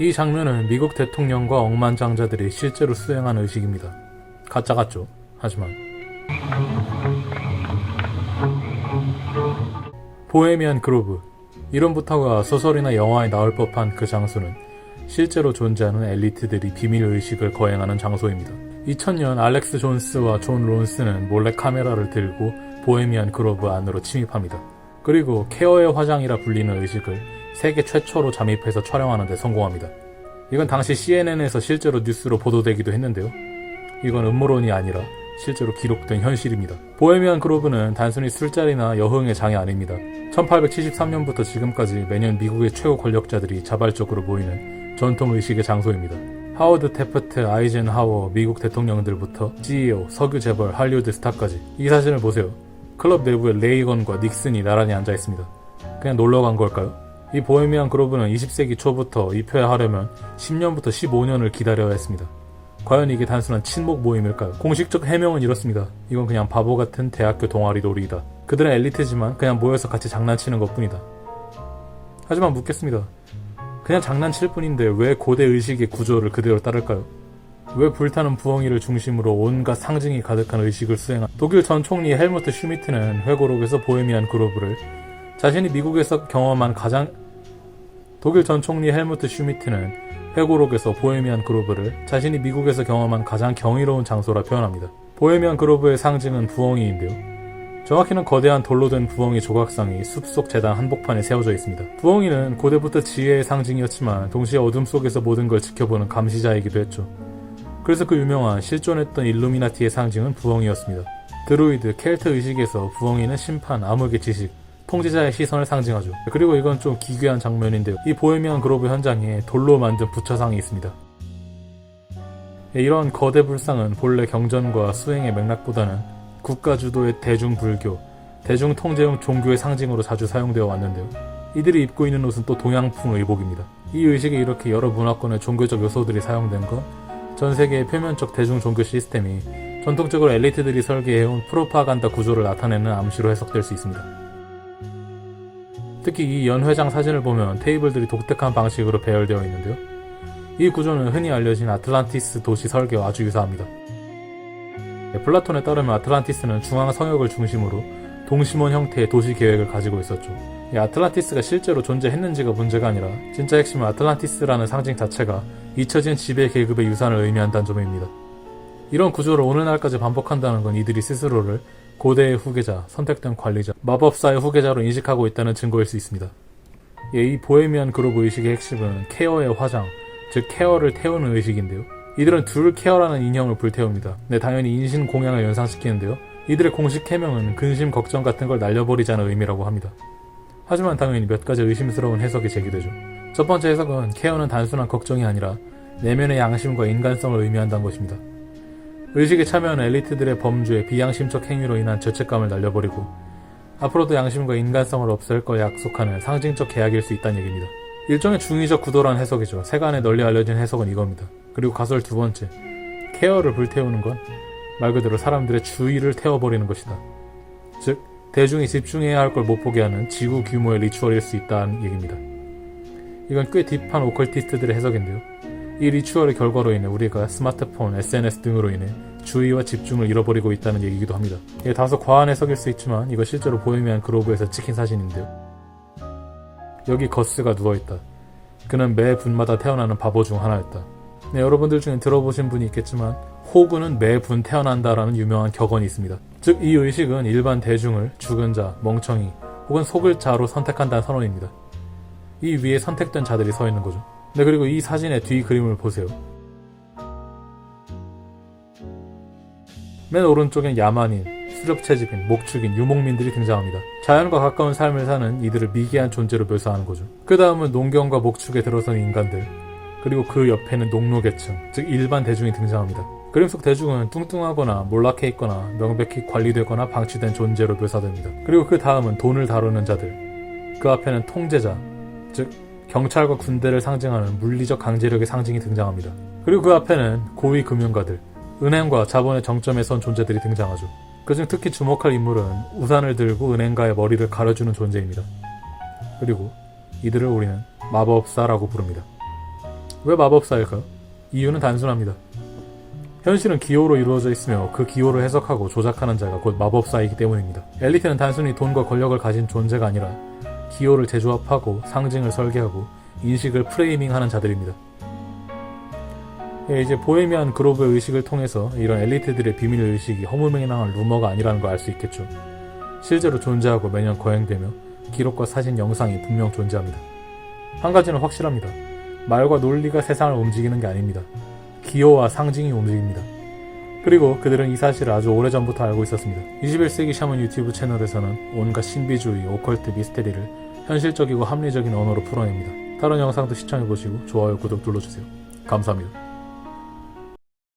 이 장면은 미국 대통령과 억만장자들이 실제로 수행한 의식입니다. 가짜 같죠? 하지만 보헤미안 그로브 이름부터가 소설이나 영화에 나올 법한 그 장소는 실제로 존재하는 엘리트들이 비밀 의식을 거행하는 장소입니다. 2000년 알렉스 존스와 존 론스는 몰래 카메라를 들고 보헤미안 그로브 안으로 침입합니다. 그리고 케어의 화장이라 불리는 의식을 세계 최초로 잠입해서 촬영하는 데 성공합니다. 이건 당시 CNN에서 실제로 뉴스로 보도되기도 했는데요. 이건 음모론이 아니라 실제로 기록된 현실입니다. 보헤미안 그로브는 단순히 술자리나 여흥의 장이 아닙니다. 1873년부터 지금까지 매년 미국의 최고 권력자들이 자발적으로 모이는 전통 의식의 장소입니다. 하워드 테프트, 아이젠 하워, 미국 대통령들부터 CEO, 석유 재벌, 할리우드 스타까지 이 사진을 보세요. 클럽 내부에 레이건과 닉슨이 나란히 앉아 있습니다. 그냥 놀러 간 걸까요? 이 보헤미안 그로브는 20세기 초부터 입회하려면 10년부터 15년을 기다려야 했습니다. 과연 이게 단순한 친목 모임일까요? 공식적 해명은 이렇습니다. 이건 그냥 바보 같은 대학교 동아리 놀이이다. 그들은 엘리트지만 그냥 모여서 같이 장난치는 것 뿐이다. 하지만 묻겠습니다. 그냥 장난칠 뿐인데 왜 고대 의식의 구조를 그대로 따를까요? 왜 불타는 부엉이를 중심으로 온갖 상징이 가득한 의식을 수행한 독일 전 총리 헬무트 슈미트는 회고록에서 보헤미안 그로브를 자신이 미국에서 경험한 가장 독일 전 총리 헬무트 슈미트는 회고록에서 보헤미안 그로브를 자신이 미국에서 경험한 가장 경이로운 장소라 표현합니다. 보헤미안 그로브의 상징은 부엉이인데요. 정확히는 거대한 돌로 된 부엉이 조각상이 숲속 재단 한복판에 세워져 있습니다. 부엉이는 고대부터 지혜의 상징이었지만 동시에 어둠 속에서 모든 걸 지켜보는 감시자이기도 했죠. 그래서 그 유명한 실존했던 일루미나티의 상징은 부엉이였습니다. 드루이드, 켈트 의식에서 부엉이는 심판, 암흑의 지식, 통제자의 시선을 상징하죠. 그리고 이건 좀 기괴한 장면인데요. 이 보헤미안 그로브 현장에 돌로 만든 부처상이 있습니다. 예, 이런 거대 불상은 본래 경전과 수행의 맥락보다는 국가 주도의 대중 불교, 대중 통제용 종교의 상징으로 자주 사용되어 왔는데요. 이들이 입고 있는 옷은 또 동양풍 의복입니다. 이 의식에 이렇게 여러 문화권의 종교적 요소들이 사용된 건 전 세계의 표면적 대중 종교 시스템이 전통적으로 엘리트들이 설계해온 프로파간다 구조를 나타내는 암시로 해석될 수 있습니다. 특히 이 연회장 사진을 보면 테이블들이 독특한 방식으로 배열되어 있는데요. 이 구조는 흔히 알려진 아틀란티스 도시 설계와 아주 유사합니다. 네, 플라톤에 따르면 아틀란티스는 중앙 성역을 중심으로 동심원 형태의 도시 계획을 가지고 있었죠. 이 아틀란티스가 실제로 존재했는지가 문제가 아니라 진짜 핵심은 아틀란티스라는 상징 자체가 잊혀진 지배 계급의 유산을 의미한다는 점입니다. 이런 구조를 오늘날까지 반복한다는 건 이들이 스스로를 고대의 후계자, 선택된 관리자, 마법사의 후계자로 인식하고 있다는 증거일 수 있습니다. 예, 이 보헤미안 그룹 의식의 핵심은 케어의 화장, 즉 케어를 태우는 의식인데요. 이들은 둘 케어라는 인형을 불태웁니다. 네, 당연히 인신 공양을 연상시키는데요. 이들의 공식 해명은 근심 걱정 같은 걸 날려버리자는 의미라고 합니다. 하지만 당연히 몇 가지 의심스러운 해석이 제기되죠. 첫 번째 해석은 케어는 단순한 걱정이 아니라 내면의 양심과 인간성을 의미한다는 것입니다. 의식에 참여한 엘리트들의 범주의 비양심적 행위로 인한 죄책감을 날려버리고 앞으로도 양심과 인간성을 없앨 거 약속하는 상징적 계약일 수 있다는 얘기입니다. 일종의 중의적 구도란 해석이죠. 세간에 널리 알려진 해석은 이겁니다. 그리고 가설 두 번째, 케어를 불태우는 건 말 그대로 사람들의 주의를 태워버리는 것이다. 즉, 대중이 집중해야 할 걸 못 보게 하는 지구 규모의 리추얼일 수 있다는 얘기입니다. 이건 꽤 딥한 오컬티스트들의 해석인데요. 이 리추얼의 결과로 인해 우리가 스마트폰, SNS 등으로 인해 주의와 집중을 잃어버리고 있다는 얘기이기도 합니다. 이게 다소 과한 해석일 수 있지만 이거 실제로 보헤미안 그로브에서 찍힌 사진인데요. 여기 거스가 누워있다. 그는 매 분마다 태어나는 바보 중 하나였다. 네, 여러분들 중에 들어보신 분이 있겠지만 호구는 매분 태어난다라는 유명한 격언이 있습니다. 즉 이 의식은 일반 대중을 죽은 자, 멍청이 혹은 속을 자로 선택한다는 선언입니다. 이 위에 선택된 자들이 서 있는 거죠. 네, 그리고 이 사진의 뒤 그림을 보세요. 맨 오른쪽엔 야만인, 수렵채집인, 목축인, 유목민들이 등장합니다. 자연과 가까운 삶을 사는 이들을 미개한 존재로 묘사하는 거죠. 그 다음은 농경과 목축에 들어선 인간들, 그리고 그 옆에는 농노계층, 즉 일반 대중이 등장합니다. 그림 속 대중은 뚱뚱하거나 몰락해 있거나 명백히 관리되거나 방치된 존재로 묘사됩니다. 그리고 그 다음은 돈을 다루는 자들, 그 앞에는 통제자, 즉 경찰과 군대를 상징하는 물리적 강제력의 상징이 등장합니다. 그리고 그 앞에는 고위 금융가들, 은행과 자본의 정점에 선 존재들이 등장하죠. 그중 특히 주목할 인물은 우산을 들고 은행가의 머리를 가려주는 존재입니다. 그리고 이들을 우리는 마법사라고 부릅니다. 왜 마법사일까요? 이유는 단순합니다. 현실은 기호로 이루어져 있으며 그 기호를 해석하고 조작하는 자가 곧 마법사이기 때문입니다. 엘리트는 단순히 돈과 권력을 가진 존재가 아니라 기호를 재조합하고 상징을 설계하고 인식을 프레이밍하는 자들입니다. 예, 이제 보헤미안 그로브의 의식을 통해서 이런 엘리트들의 비밀 의식이 허무맹랑한 루머가 아니라는 걸 알 수 있겠죠. 실제로 존재하고 매년 거행되며 기록과 사진, 영상이 분명 존재합니다. 한 가지는 확실합니다. 말과 논리가 세상을 움직이는 게 아닙니다. 기호와 상징이 움직입니다. 그리고 그들은 이 사실을 아주 오래전부터 알고 있었습니다. 21세기 샤먼 유튜브 채널에서는 온갖 신비주의, 오컬트, 미스테리를 현실적이고 합리적인 언어로 풀어냅니다. 다른 영상도 시청해보시고 좋아요, 구독 눌러주세요. 감사합니다.